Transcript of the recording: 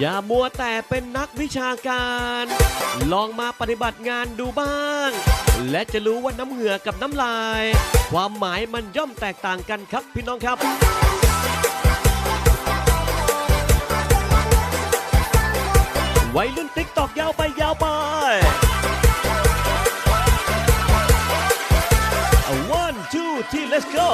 อย่ามัวแต่เป็นนักวิชาการ ลองมาปฏิบัติงานดูบ้าง และจะรู้ว่าน้ำเหงื่อกับน้ำลาย ความหมายมันย่อมแตกต่างกันครับพี่น้องครับ ไว้รุ่นติ๊กตอกยาวไปยาวไป one two three let's go